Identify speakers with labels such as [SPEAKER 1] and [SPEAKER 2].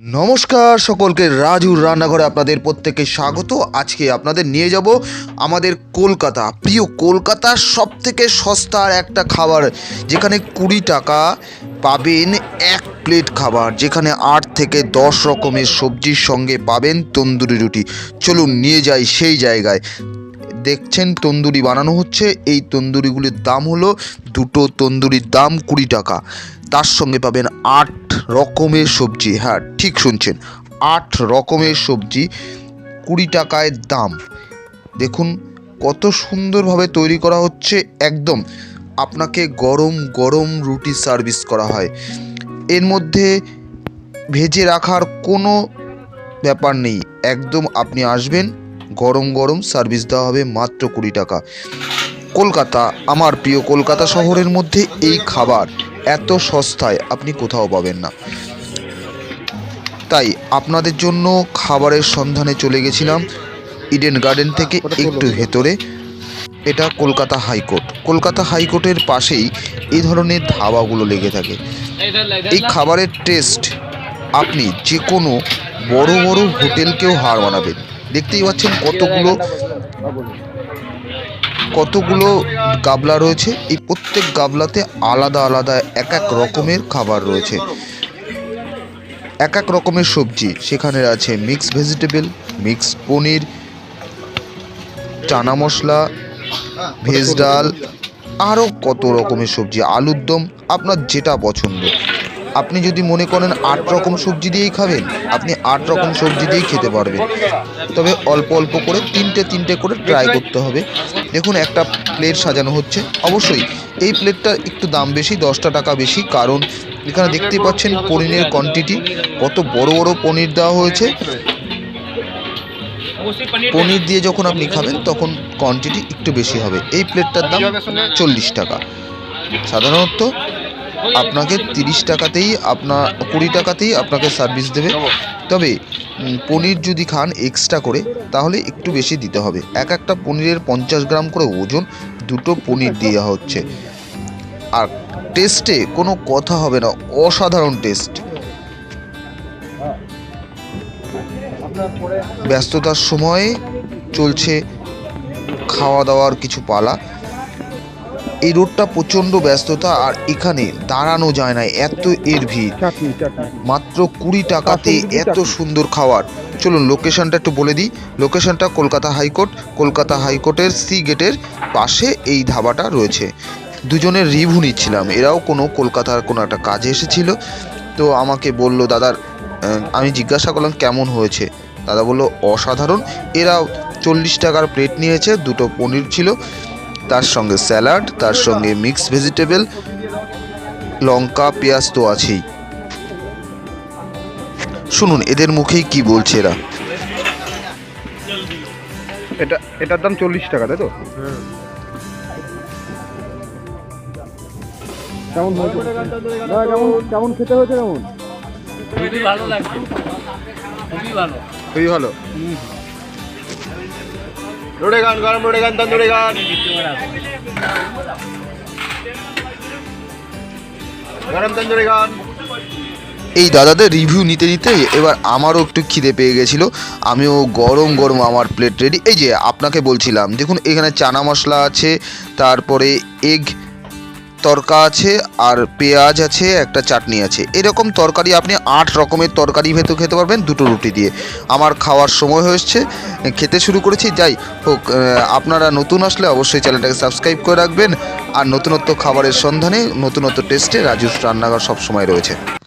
[SPEAKER 1] নমস্কার সকলকে, রাজুর রান্নাঘরে আপনাদের প্রত্যেককে স্বাগত। আজকে আপনাদের নিয়ে যাব আমাদের কলকাতা, প্রিয় কলকাতার সব থেকে সস্তার একটা খাবার, যেখানে কুড়ি টাকা পাবেন এক প্লেট খাবার, যেখানে আট থেকে দশ রকমের সবজির সঙ্গে পাবেন তন্দুরি রুটি। চলুন নিয়ে যাই সেই জায়গায়। দেখছেন, তন্দুরি বানানো হচ্ছে, এই তন্দুরিগুলির দাম হলো দুটো তন্দুরির দাম কুড়ি টাকা। তার সঙ্গে পাবেন আট রকমের সবজি হ্যাঁ ঠিক শুনছেন। আট রকমের সবজি, কুড়ি টাকায় দাম। দেখুন কত সুন্দরভাবে তৈরি করা হচ্ছে, একদম আপনাকে গরম গরম রুটি সার্ভিস করা হয়। এর মধ্যে ভেজে রাখার কোনো ব্যাপার নেই, একদম আপনি আসবেন, গরম গরম সার্ভিস দেওয়া হবে মাত্র কুড়ি টাকা। কলকাতা, আমার প্রিয় কলকাতা শহরের মধ্যে এই খাবার এত সস্তায় আপনি কোথাও পাবেন না। তাই আপনাদের জন্য খাবারের সন্ধানে চলে গেছিলাম ইডেন গার্ডেন থেকে একটু ভেতরে। এটা কলকাতা হাইকোর্ট। কলকাতা হাইকোর্টের পাশেই এই ধরনের ধাবাগুলো লেগে থাকে। এই খাবারের টেস্ট আপনি যে কোনো বড় বড় হোটেলকেও হার মানাবেন। দেখতেই পাচ্ছেন কতগুলো কতগুলো গাবলা রয়েছে? এই প্রত্যেক গাবলাতে আলাদা আলাদা এক এক রকমের খাবার রয়েছে। এক এক রকমের সবজি। সেখানে আছে mix vegetable mix paneer, chana masala, veg ডাল, আরও কত রকমের সবজি। আলুর দম আপনার যেটা পছন্দ। আপনি যদি মনে করেন আট রকম সবজি দিয়েই খাবেন, আপনি আট রকম সবজি দিয়েই খেতে পারবেন। তবে অল্প অল্প করে তিনটে তিনটে করে ট্রাই করতে হবে। দেখুন, একটা প্লেট সাজানো হচ্ছে। অবশ্যই, এই প্লেটটা একটু দাম বেশি, দশটা টাকা বেশি, কারণ এখানে দেখতেই পাচ্ছেন পনিরের কোয়ান্টিটি কত বড় বড় পনির দেওয়া হয়েছে। পনির দিয়ে যখন আপনি খাবেন, তখন কোয়ান্টিটি একটু বেশি হবে। এই প্লেটটার দাম চল্লিশ টাকা। সাধারণত আপনাকে তিরিশ টাকাতেই আপনার কুড়ি টাকাতেই আপনাকে সার্ভিস দেবে। তবে পনির যদি খান এক্সট্রা করে, তাহলে একটু বেশি দিতে হবে। এক একটা পনিরের পঞ্চাশ গ্রাম করে ওজন দুটো পনির দেওয়া হচ্ছে। আর টেস্টে কোনো কথা হবে না, অসাধারণ টেস্ট ব্যস্ততার সময়ে চলছে খাওয়া দাওয়ার কিছু পালা। এই রোডটা প্রচণ্ড ব্যস্ততা আর এখানে দাঁড়ানো যায় না এত এর ভিড়। মাত্র কুড়ি টাকাতে এত সুন্দর খাওয়ার। চলুন লোকেশনটা একটু বলে দিই। লোকেশনটা কলকাতা হাইকোর্ট। কলকাতা হাইকোর্টের সি গেটের পাশে এই ধাবাটা রয়েছে। দুজনের রিভিউ নিচ্ছিলাম। এরাও কোনো কলকাতার কোনো একটা কাজে এসেছিল। তো আমাকে বলল দাদার আমি জিজ্ঞাসা করলাম কেমন হয়েছে? দাদা বলল অসাধারণ। এরাও চল্লিশ টাকার প্লেট নিয়েছে দুটো পনির ছিল। তার সঙ্গে স্যালাড তার সঙ্গে মিক্স ভেজিটেবল লঙ্কা পেঁয়াজ তো আছেই। শুনুন এদের মুখেই কি বলছে এরা?
[SPEAKER 2] এটা এটার দাম চল্লিশ টাকা তাই তো? কেমন কেমন কেমন খেতে হয়েছে কেমন?
[SPEAKER 3] খুবই ভালো লাগছে। খুবই ভালো।
[SPEAKER 2] খুবই ভালো।
[SPEAKER 1] এই দাদাদের রিভিউ নিতে নিতে এবার আমারও একটু খিদে পেয়ে গেছিল। আমিও গরম গরম আমার প্লেট রেডি এই যে, আপনাকে বলছিলাম, দেখুন, এখানে চানা মশলা আছে, তারপরে এগ তরকা আছে আর পেঁয়াজ আছে, একটা চাটনি আছে। এরকম তরকারি আপনি আট রকমের তরকারি ভেতর খেতে পারবেন দুটো রুটি দিয়ে। আমার খাওয়ার সময় হয়েছে, খেতে শুরু করেছি, যাই হোক আপনারা নতুন আসলে অবশ্যই চ্যানেলটাকে সাবস্ক্রাইব করে রাখবেন। আর নতুনত্ব খাবারের সন্ধানে নতুনত্ব টেস্টে রাজুস রান্নাঘর সবসময় রয়েছে।